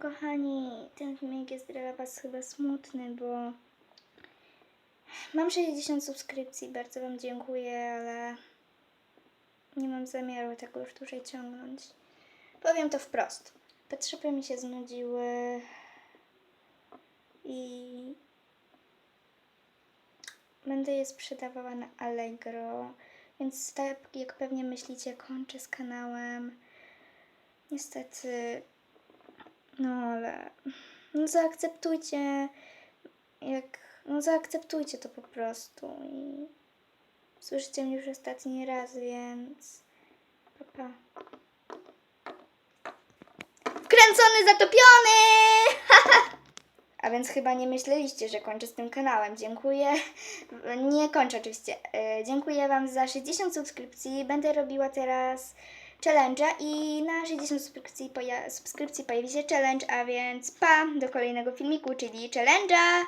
Kochani, ten filmik jest dla Was chyba smutny, bo mam 60 subskrypcji, bardzo Wam dziękuję, ale nie mam zamiaru tego już dłużej ciągnąć. Powiem to wprost. Potrzeby mi się znudziły i będę je sprzedawała na Allegro, więc tak jak pewnie myślicie, kończę z kanałem. Niestety, no ale no zaakceptujcie, jak, no zaakceptujcie to po prostu i słyszycie mnie już ostatni raz, więc pa, pa. Wkręcony, zatopiony! A więc chyba nie myśleliście, że kończę z tym kanałem. Dziękuję. Nie kończę oczywiście. E, Dziękuję Wam za 60 subskrypcji. Będę robiła teraz challenge'a i na 60 subskrypcji, poja- subskrypcji pojawi się challenge, a więc pa do kolejnego filmiku, czyli challenge'a!